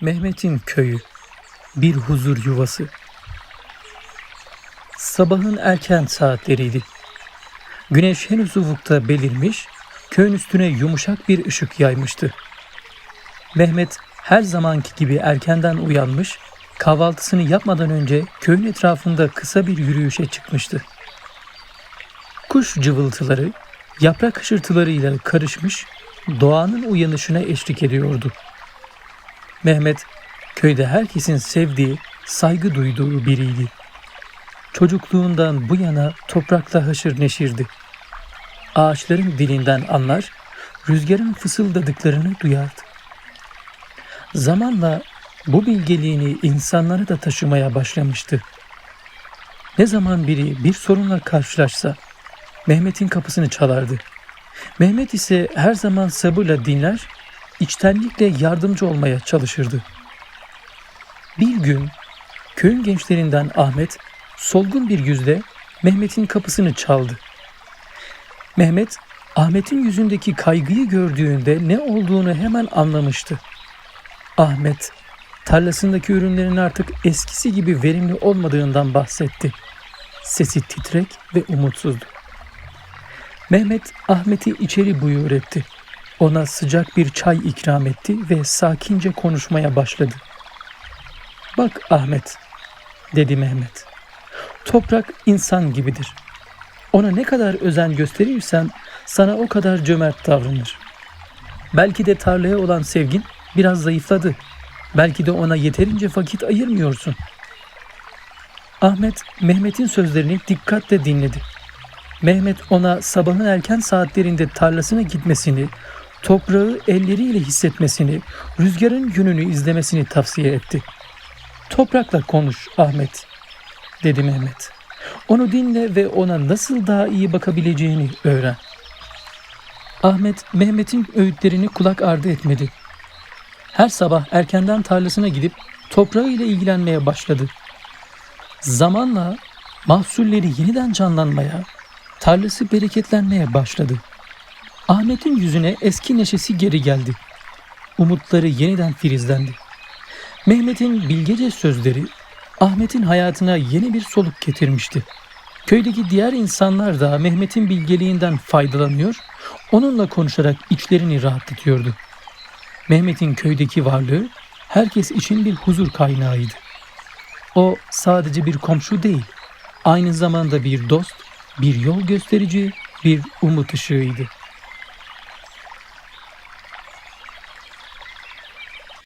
Mehmet'in köyü, bir huzur yuvası. Sabahın erken saatleriydi. Güneş henüz ufukta belirmiş, köyün üstüne yumuşak bir ışık yaymıştı. Mehmet her zamanki gibi erkenden uyanmış, kahvaltısını yapmadan önce köyün etrafında kısa bir yürüyüşe çıkmıştı. Kuş cıvıltıları, yaprak hışırtılarıyla karışmış, doğanın uyanışına eşlik ediyordu. Mehmet, köyde herkesin sevdiği, saygı duyduğu biriydi. Çocukluğundan bu yana toprakla haşır neşirdi. Ağaçların dilinden anlar, rüzgarın fısıldadıklarını duyardı. Zamanla bu bilgeliğini insanlara da taşımaya başlamıştı. Ne zaman biri bir sorunla karşılaşsa Mehmet'in kapısını çalardı. Mehmet ise her zaman sabırla dinler, içtenlikle yardımcı olmaya çalışırdı. Bir gün köyün gençlerinden Ahmet solgun bir yüzle Mehmet'in kapısını çaldı. Mehmet Ahmet'in yüzündeki kaygıyı gördüğünde ne olduğunu hemen anlamıştı. Ahmet tarlasındaki ürünlerin artık eskisi gibi verimli olmadığından bahsetti. Sesi titrek ve umutsuzdu. Mehmet Ahmet'i içeri buyur etti. Ona sıcak bir çay ikram etti ve sakince konuşmaya başladı. Bak Ahmet, dedi Mehmet. Toprak insan gibidir. Ona ne kadar özen gösterirsen sana o kadar cömert davranır. Belki de tarlaya olan sevgin biraz zayıfladı. Belki de ona yeterince vakit ayırmıyorsun. Ahmet, Mehmet'in sözlerini dikkatle dinledi. Mehmet ona sabahın erken saatlerinde tarlasına gitmesini, toprağı elleriyle hissetmesini, rüzgarın yönünü izlemesini tavsiye etti. Toprakla konuş Ahmet, dedi Mehmet. Onu dinle ve ona nasıl daha iyi bakabileceğini öğren. Ahmet, Mehmet'in öğütlerini kulak ardı etmedi. Her sabah erkenden tarlasına gidip toprağıyla ilgilenmeye başladı. Zamanla mahsulleri yeniden canlanmaya, tarlası bereketlenmeye başladı. Ahmet'in yüzüne eski neşesi geri geldi. Umutları yeniden filizlendi. Mehmet'in bilgece sözleri Ahmet'in hayatına yeni bir soluk getirmişti. Köydeki diğer insanlar da Mehmet'in bilgeliğinden faydalanıyor, onunla konuşarak içlerini rahatlatıyordu. Mehmet'in köydeki varlığı herkes için bir huzur kaynağıydı. O sadece bir komşu değil, aynı zamanda bir dost, bir yol gösterici, bir umut ışığıydı.